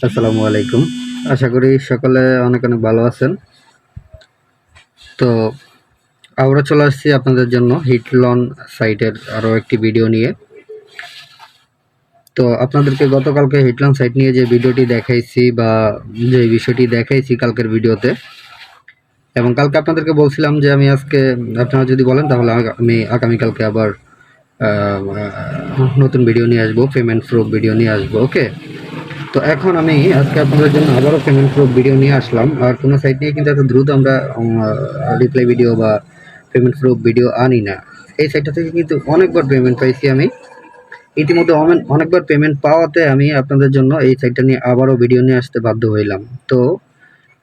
আসসালামু আলাইকুম। আশা করি সকলে অনেক অনেক ভালো আছেন। তো আমরা চলে আসছি আপনাদের জন্য হিটলন সাইটের আরও একটি ভিডিও নিয়ে। তো আপনাদেরকে গতকালকে হিটলন সাইট নিয়ে যে ভিডিওটি দেখাইছি বা যে বিষয়টি দেখাইছি কালকের ভিডিওতে এবং কালকে আপনাদেরকে বলছিলাম যে আমি আজকে, আপনারা যদি বলেন তাহলে আমি আগামীকালকে আবার নতুন ভিডিও নিয়ে আসব পেমেন্ট প্রুফ ভিডিও নিয়ে আসব ওকে তো এখন আমি আজকে আপনাদের জন্য আবারও পেমেন্ট প্রুফ ভিডিও নিয়ে আসলাম। আর কোনো সাইট নিয়ে কিন্তু এত দ্রুত আমরা রিপ্লাই ভিডিও বা পেমেন্ট প্রুফ ভিডিও আনি না। এই সাইটটা থেকে কিন্তু অনেকবার পেমেন্ট পাইছি আমি। ইতিমধ্যে অনেক- অনেকবার পেমেন্ট পাওয়াতে আমি আপনাদের জন্য এই সাইটটা নিয়ে আবারও ভিডিও নিয়ে আসতে বাধ্য হইলাম। তো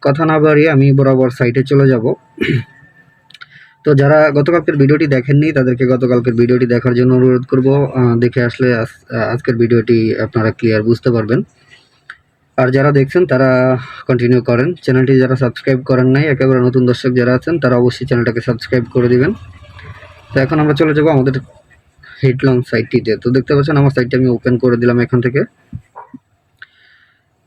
কথা না বাড়িয়ে আমি বরাবর সাইটে চলে যাব। তো যারা গতকালকের ভিডিওটি দেখেননি, তাদেরকে গতকালকের ভিডিওটি দেখার জন্য অনুরোধ করব। দেখে আসলে আজ- আজকের ভিডিওটি আপনারা ক্লিয়ার বুঝতে পারবেন। আর যারা দেখছেন, তারা কন্টিনিউ করেন। চ্যানেলটি যারা সাবস্ক্রাইব করেন নাই, একেবারে নতুন দর্শক যারা আছেন, তারা অবশ্যই চ্যানেলটাকে সাবস্ক্রাইব করে দিবেন। তো এখন আমরা চলে যাব আমাদের হিটলং সাইটটিতে তো দেখতে পাচ্ছেন, আমার সাইটটি আমি ওপেন করে দিলাম এখান থেকে।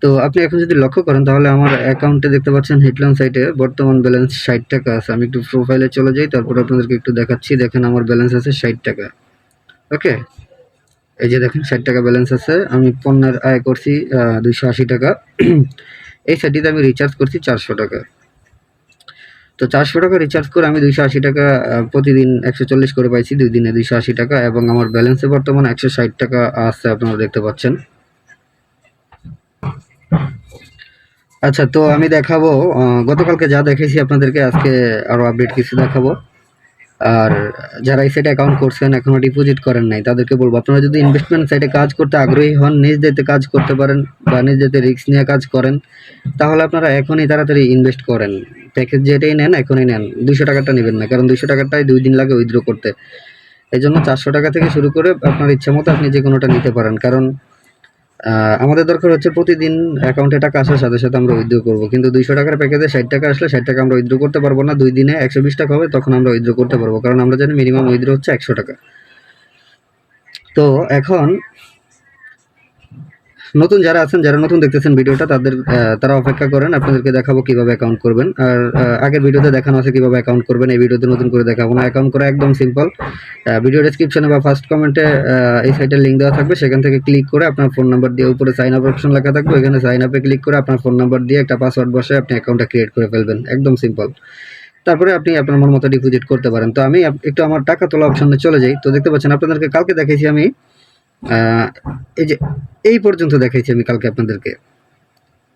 তো আপনি এখন যদি লক্ষ্য করেন, তাহলে আমার অ্যাকাউন্টে দেখতে পাচ্ছেন হিটলং সাইটে বর্তমান ব্যালেন্স ষাট টাকা আছে। আমি একটু প্রোফাইলে চলে যাই, তারপর আপনাদেরকে একটু দেখাচ্ছি। দেখেন, আমার ব্যালেন্স আছে ষাট টাকা। ওকে এই যে দেখেন, ষাট টাকা ব্যালেন্স আছে। আমি পণ্যের আয় করছি দুইশো আশি টাকা। এই সাইটটিতে আমি রিচার্জ করছি চারশো টাকা। তো চারশো টাকা রিচার্জ করে আমি দুইশো আশি টাকা প্রতিদিন একশো চল্লিশ করে পাইছি, দুই দিনে দুইশো আশি টাকা এবং আমার ব্যালেন্সে বর্তমানে একশো ষাট টাকা আছে, আপনারা দেখতে পাচ্ছেন। আচ্ছা তো আমি দেখাবো গতকালকে যা দেখেছি, আপনাদেরকে আজকে আরও আপডেট কিছু দেখাবো। আর যারা এই সাইটে অ্যাকাউন্ট করছেন, এখনও ডিপোজিট করেন নাই, তাদেরকে বলব, আপনারা যদি ইনভেস্টমেন্ট সাইটে কাজ করতে আগ্রহী হন, নিজ যেতে কাজ করতে পারেন বা নিজ যেতে রিস্ক নিয়ে কাজ করেন, তাহলে আপনারা এখনই তাড়াতাড়ি ইনভেস্ট করেন। প্যাকেজ যেটাই নেন, এখনই নেন। দুশো টাকাটা নেবেন না, কারণ দুশো টাকাটাই দুই দিন লাগে উইথড্র করতে। এই জন্য চারশো টাকা থেকে শুরু করে আপনার ইচ্ছা মতো আপনি যে কোনোটা নিতে পারেন, কারণ আমাদের দরকার হচ্ছে প্রতিদিন অ্যাকাউন্টে টাকা আসার সাথে সাথে আমরা উইথড্র করব। কিন্তু দুইশো টাকার প্যাকেজে ষাট টাকা আসলে ষাট টাকা আমরা উইথড্র করতে পারব না। দুই দিনে একশো বিশ টাকা হবে, তখন আমরা উইথড্র করতে পারব। কারণ আমরা জানি মিনিমাম উইথড্র হচ্ছে একশো টাকা। তো এখন নতুন যারা আছেন, যারা নতুন দেখতেছেন ভিডিওটা, তাদের তারা অপেক্ষা করেন, আপনাদেরকে দেখাবো কীভাবে অ্যাকাউন্ট করবেন। আর আগের ভিডিওতে দেখানো আছে কীভাবে অ্যাকাউন্ট করবেন, এই ভিডিওতে নতুন করে দেখাবো না। অ্যাকাউন্ট করা একদম সিম্পল ভিডিও ডেসক্রিপশনে বা ফার্স্ট কমেন্টে এই সাইটের লিঙ্ক দেওয়া থাকবে। সেখান থেকে ক্লিক করে আপনার ফোন নাম্বার দিয়ে উপরে সাইন আপ অপশন লেখা থাকবে। এখানে সাইন আপে ক্লিক করে আপনার ফোন নাম্বার দিয়ে একটা পাসওয়ার্ড বসে আপনি অ্যাকাউন্টটা ক্রিয়েট করে ফেলবেন। একদম সিম্পল তারপরে আপনি আপনার মন মতো ডিপোজিট করতে পারেন। তো আমি একটু আমার টাকা তোলা অপশনে চলে যাই। তো দেখতে পাচ্ছেন, আপনাদেরকে কালকে দেখেছি আমি এই যে, এই পর্যন্ত দেখাইছি আমি কালকে আপনাদেরকে।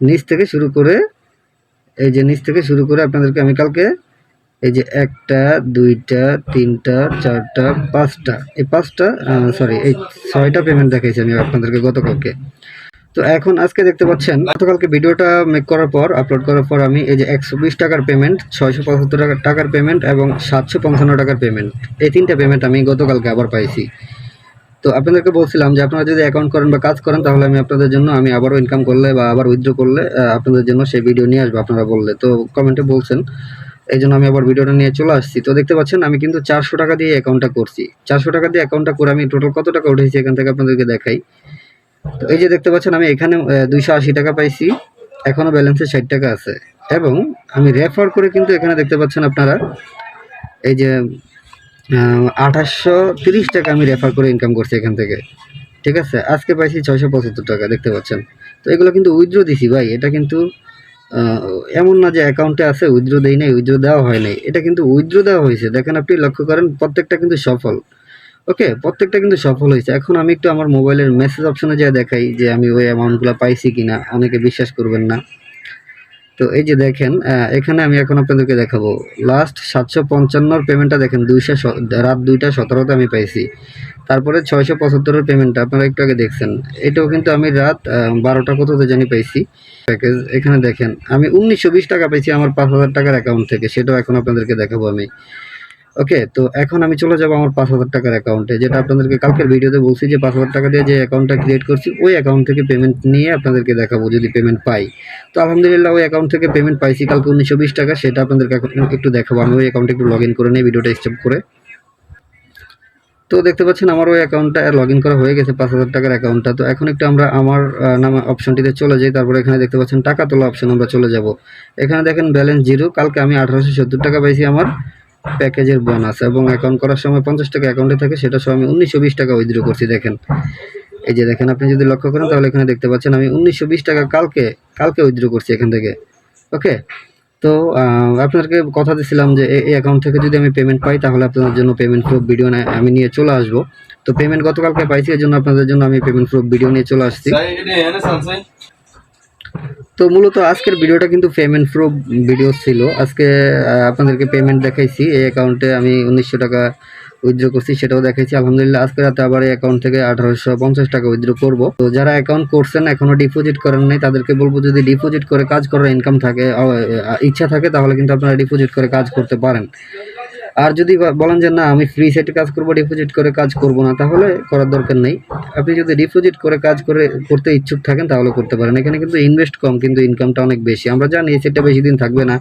নিচ থেকে শুরু করে, এই যে নিচ থেকে শুরু করে আপনাদেরকে আমি কালকে, এই যে একটা, দুইটা, তিনটা, চারটা, পাঁচটা, এই পাঁচটা সরি এই ছয়টা পেমেন্ট দেখাইছি আমি আপনাদেরকে গতকালকে। তো এখন আজকে দেখতে পাচ্ছেন, গতকালকে ভিডিওটা মেক করার পর আপলোড করার পর আমি এই যে একশো বিশ টাকার পেমেন্ট ছয়শো পঁচাত্তর টাকার পেমেন্ট এবং সাতশো পঞ্চান্ন টাকার পেমেন্ট এই তিনটা পেমেন্ট আমি গতকালকে আবার পাইছি। তো আপনাদেরকে বলছিলাম যে আপনারা যদি অ্যাকাউন্ট করেন বা কাজ করেন, তাহলে আমি আপনাদের জন্য আমি আবারও ইনকাম করলে বা আবার উইথড্র করলে আপনাদের জন্য সেই ভিডিও নিয়ে আসব আপনারা বললে। তো কমেন্টে বলছেন, এই জন্য আমি আবার ভিডিওটা নিয়ে চলে আসছি। তো দেখতে পাচ্ছেন, আমি কিন্তু চারশো টাকা দিয়ে অ্যাকাউন্টটা করছি। চারশো টাকা দিয়ে অ্যাকাউন্টটা করে আমি টোটাল কত টাকা উঠেছি এখান থেকে আপনাদেরকে দেখাই। তো এই যে দেখতে পাচ্ছেন, আমি এখানে দুইশো আশি টাকা পাইছি। এখনও ব্যালেন্সে ষাট টাকা আছে। এবং আমি রেফার করে কিন্তু এখানে দেখতে পাচ্ছেন আপনারা, এই যে আঠাশশো তিরিশ টাকা আমি রেফার করে ইনকাম করছি এখান থেকে। ঠিক আছে? আজকে পাইছি ছয়শো পঁচাত্তর টাকা, দেখতে পাচ্ছেন। তো এগুলো কিন্তু উইথড্র দিছি ভাই। এটা কিন্তু এমন না যে অ্যাকাউন্টে আছে উইথড্র দেই নাই উইথড্র দেওয়া হয় নাই। এটা কিন্তু উইথড্র দেওয়া হয়েছে। দেখেন আপনি লক্ষ্য করেন, প্রত্যেকটা কিন্তু সফল। ওকে? প্রত্যেকটা কিন্তু সফল হয়েছে। এখন আমি একটু আমার মোবাইলের মেসেজ অপশনে যা দেখাই যে আমি ওই অ্যামাউন্টগুলো পাইছি কিনা। অনেকে বিশ্বাস করবেন না। তো এই যে দেখেন এখানে আমি এখন আপনাদেরকে দেখাবো। লাস্ট সাতশো পঞ্চান্নর পেমেন্টটা দেখেন, দুইশো রাত দুইটা সতেরোতে আমি পাইছি। তারপরে ছয়শো পঁচাত্তরের পেমেন্টটা আপনারা একটু আগে দেখছেন। এটাও কিন্তু আমি রাত বারোটা কোথাও জানি পাইছি। প্যাকেজ এখানে দেখেন, আমি উনিশশো বিশ টাকা পাইছি আমার পাঁচ হাজার টাকার অ্যাকাউন্ট থেকে, সেটাও এখন আপনাদেরকে দেখাবো আমি। ওকে, তো এখন আমি চলে যাব আমার পাঁচ হাজার টাকার অ্যাকাউন্টে যেটা আপনাদেরকে কালকের ভিডিওতে বলছি যে পাঁচ হাজার টাকা দিয়ে যে অ্যাকাউন্টটা ক্রিয়েট করছি, ওই অ্যাকাউন্ট থেকে পেমেন্ট নিয়ে আপনাদেরকে দেখাবো যদি পেমেন্ট পাই। তো আলহামদুলিল্লাহ, ওই অ্যাকাউন্ট থেকে পেমেন্ট পাইছি কালকে উনিশশো বিশ টাকা, সেটা আপনাদেরকে একটু দেখাবো, আমি ওই অ্যাকাউন্টে একটু লগ ইন করে নিই, ভিডিওটা স্টেপ করে। তো দেখতে পাচ্ছেন, আমার ওই অ্যাকাউন্টটা লগ ইন করা হয়ে গেছে পাঁচ হাজার টাকার অ্যাকাউন্টটা তো এখন একটু আমরা আমার নাম অপশনটিতে চলে যাই, তারপরে এখানে দেখতে পাচ্ছেন টাকা তোলা অপশন আমরা চলে যাব। এখানে দেখেন ব্যালেন্স জিরো কালকে আমি আঠারোশো সত্তর টাকা পাইছি আমার। প্যাকেজের বোনাস এবং অ্যাকাউন্ট করার সময় পঞ্চাশ টাকা অ্যাকাউন্টে থাকে সেটা সহ আমি উনিশশো বিশ টাকা উইথড্র করছি দেখেন। এই যে দেখেন আপনি যদি লক্ষ্য করেন তাহলে এখানে দেখতে পাচ্ছেন আমি উনিশশো বিশ টাকা কালকে কালকে উইথড্র করছি এখান থেকে। ওকে তো আহ, আপনাদেরকে কথা দিছিলাম যে এই অ্যাকাউন্ট থেকে যদি আমি পেমেন্ট পাই তাহলে আপনাদের জন্য পেমেন্ট প্রুফ ভিডিও আমি নিয়ে চলে আসব। তো পেমেন্ট গতকালকে পাইছি এর জন্য আপনাদের জন্য আমি পেমেন্ট প্রুফ ভিডিও নিয়ে চলে আসছি। তো মূলত আজকের ভিডিওটা কিন্তু পেমেন্ট প্রুফ ভিডিও ছিল। আজকে আপনাদেরকে পেমেন্ট দেখাইছি। এই অ্যাকাউন্টে আমি উনিশশো টাকা উইথড্র করছি, সেটাও দেখাইছি। আলহামদুলিল্লাহ, আজকে রাতে আবার এই অ্যাকাউন্ট থেকে আঠারোশো পঞ্চাশ টাকা উইথড্র করব। তো যারা অ্যাকাউন্ট করছেন এখনও ডিপোজিট করেন নাই, তাদেরকে বলব যদি ডিপোজিট করে কাজ করার ইনকাম থাকে ইচ্ছা থাকে, তাহলে কিন্তু আপনারা ডিপোজিট করে কাজ করতে পারেন। আর যদি বলেন যে না, আমি ফ্রি সেটে কাজ করব ডিপোজিট করে কাজ করব না, তাহলে করার দরকার নেই। আপনি যদি ডিপোজিট করে কাজ করে করতে ইচ্ছুক থাকেন, তাহলে করতে পারেন। এখানে কিন্তু ইনভেস্ট কম, কিন্তু ইনকামটা অনেক বেশি। আমরা জানি এই সেটটা বেশি দিন থাকবে না।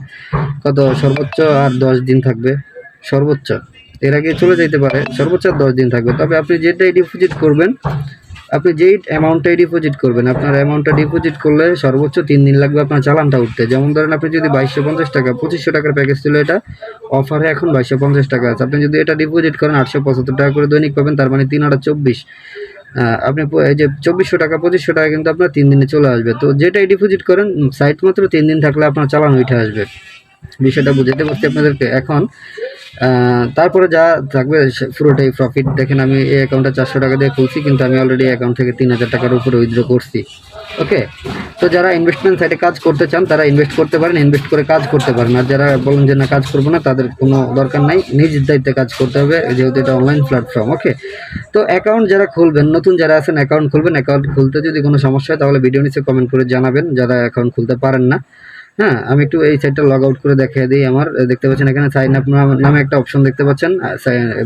কত? সর্বোচ্চ আর দশ দিন থাকবে। সর্বোচ্চ। এর আগে চলে যেতে পারে। সর্বোচ্চ আর দশ দিন থাকবে। তবে আপনি যেটাই ডিপোজিট করবেন আপনি যেই অ্যামাউন্টটাই ডিপোজিট করবেন, আপনার অ্যামাউন্টটা ডিপোজিট করলে সর্বোচ্চ তিন দিন লাগবে আপনার চালানটা উঠতে। যেমন ধরেন আপনি যদি বাইশশো পঞ্চাশ টাকা, পঁচিশশো টাকার প্যাকেজ ছিল এটা অফারে এখন বাইশশো পঞ্চাশ টাকা আছে। আপনি যদি এটা ডিপোজিট করেন, আটশো পঁচাত্তর টাকা করে দৈনিক পাবেন, তার মানে তিন আটা চব্বিশ। আপনি এই যে চব্বিশশো টাকা, পঁচিশশো টাকা কিন্তু আপনার তিন দিনে চলে আসবে। তো যেটাই ডিপোজিট করেন সাইট মাত্র তিন দিন থাকলে আপনার চালান উঠে আসবে। বিষয়টা বুঝাতে পারছি আপনাদেরকে। এখন তারপরে যা থাকবে পুরোটাই প্রফিট দেখেন আমি এই অ্যাকাউন্টটা চারশো টাকা দিয়ে খুলছি, কিন্তু আমি অলরেডি অ্যাকাউন্ট থেকে তিন হাজার টাকার উপরে উইথড্র করছি। ওকে তো যারা ইনভেস্টমেন্ট সাইটে কাজ করতে চান, তারা ইনভেস্ট করতে পারেন ইনভেস্ট করে কাজ করতে পারেন। আর যারা বলেন যে না, কাজ করব না, তাদের কোনো দরকার নাই। নিজ দায়িত্বে কাজ করতে হবে, যেহেতু এটা অনলাইন প্ল্যাটফর্ম ওকে তো অ্যাকাউন্ট যারা খুলবেন, নতুন যারা আছেন অ্যাকাউন্ট খুলবেন। অ্যাকাউন্ট খুলতে যদি কোনো সমস্যা হয়, তাহলে ভিডিও নিচে কমেন্ট করে জানাবেন। যারা অ্যাকাউন্ট খুলতে পারেন না হ্যাঁ আমি একটু এই সাইটটা লগ আউট করে দেখিয়ে দিই আমার। দেখতে পাচ্ছেন এখানে সাইন আপ নামে একটা অপশন দেখতে পাচ্ছেন।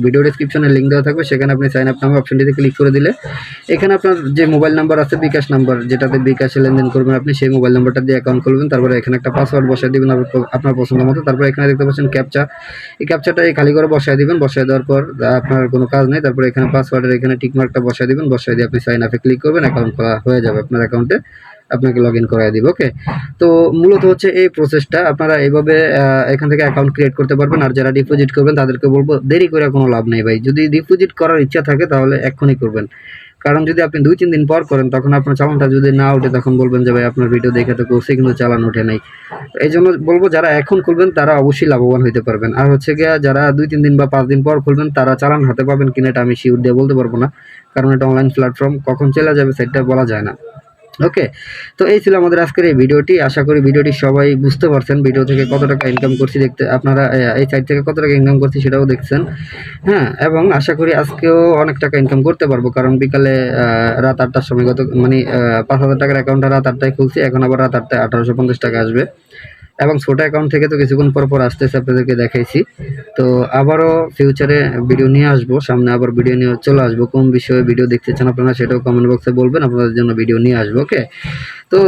ভিডিও ডিসক্রিপশনে লিঙ্ক দেওয়া থাকবে, সেখানে আপনি সাইন আপ নামে অপশনটিতে ক্লিক করে দিলে এখানে আপনার যে মোবাইল নাম্বার আছে, বিকাশ নাম্বার যেটাতে বিকাশে লেনদেন করবেন আপনি, সেই মোবাইল নাম্বারটা দিয়ে অ্যাকাউন্ট খুলবেন। তারপরে এখানে একটা পাসওয়ার্ড বসায় দিবেন আপনার আপনার পছন্দ মতো। তারপরে এখানে দেখতে পাচ্ছেন ক্যাপচা এই ক্যাপচাটা এই খালি করে বসায় দিবেন। বসায় দেওয়ার পর আপনার কোনো কাজ নেই। তারপরে এখানে পাসওয়ার্ডের এখানে টিকমার্কটা বসায় দিবেন। বসায় দিয়ে আপনি সাইন আপে ক্লিক করবেন। অ্যাকাউন্ট খোলা হয়ে যাবে আপনার অ্যাকাউন্টে আপনাকে লগ ইন করাই দিব ওকে তো মূলত হচ্ছে এই প্রসেসটা আপনারা এইভাবে এখান থেকে অ্যাকাউন্ট ক্রিয়েট করতে পারবেন, আর যারা ডিপোজিট করবেন, তাদেরকে বলব দেরি করে কোনো লাভ নেই ভাই। যদি ডিপোজিট করার ইচ্ছা থাকে, তাহলে এক্ষুনি করবেন। কারণ যদি আপনি দুই, তিন দিন পর করেন, তখন আপনার চালানটা যদি না ওঠে, তখন বলবেন যে ভাই, আপনার ভিডিও দেখে তো করছে, কিন্তু চালান ওঠে নাই। এই জন্য বলব, যারা এখন খুলবেন, তারা অবশ্যই লাভবান হতে পারবেন। আর হচ্ছে গিয়া, যারা দুই, তিন দিন বা পাঁচ দিন পর খুলবেন, তারা চালান হাতে পাবেন কিনা এটা আমি শিওর দিয়ে বলতে পারব না। কারণ এটা অনলাইন প্ল্যাটফর্ম কখন চলে যাবে, সেটা বলা যায় না। ওকে তো এই ছিল আমাদের আজকের এই ভিডিওটি। আশা করি ভিডিওটি সবাই বুঝতে পারছেন ভিডিও থেকে কত টাকা ইনকাম করছি দেখতে আপনারা এই সাইট থেকে কত টাকা ইনকাম করছি সেটাও দেখছেন। হ্যাঁ এবং আশা করি আজকেও অনেক টাকা ইনকাম করতে পারব। কারণ বিকালে রাত আটটার সময় গত মানে পাঁচ হাজার টাকার অ্যাকাউন্টটা রাত আটটায় খুলছি। এখন আবার রাত আটটায় আঠারোশো পঞ্চাশ টাকা আসবে। এবং ছোট অ্যাকাউন্ট থেকে তো কিছুক্ষণ পর পর আসতেছে আপনাদেরকে দেখাইছি। তো আবারও ফিউচারে ভিডিও নিয়ে আসব, সামনে আবার ভিডিও নিয়ে চলে আসব। কোন বিষয়ে ভিডিও দেখতে চান আপনারা সেটাও কমেন্ট বক্সে বলবেন, আপনাদের জন্য ভিডিও নিয়ে আসব ওকে তো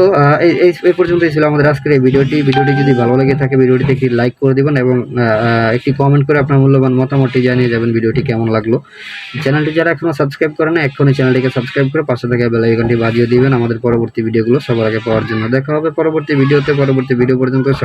এই পর্যন্তই ছিল আমাদের আজকের এই ভিডিওটি ভিডিওটি যদি ভালো লেগে থাকে ভিডিওটিতে একটি লাইক করে দিবেন এবং একটি কমেন্ট করে আপনার মূল্যবান মতামতটি জানিয়ে যাবেন ভিডিওটি কেমন লাগল। চ্যানেলটি যারা এখনও সাবস্ক্রাইব করে না এখনই চ্যানেলটিকে সাবস্ক্রাইব করে পাশে থাকা বেল আইকনটি বাজিয়ে দিবেন। আমাদের পরবর্তী ভিডিওগুলো সবার আগে পাওয়ার জন্য। দেখা হবে পরবর্তী ভিডিওতে পরবর্তী ভিডিও পর্যন্ত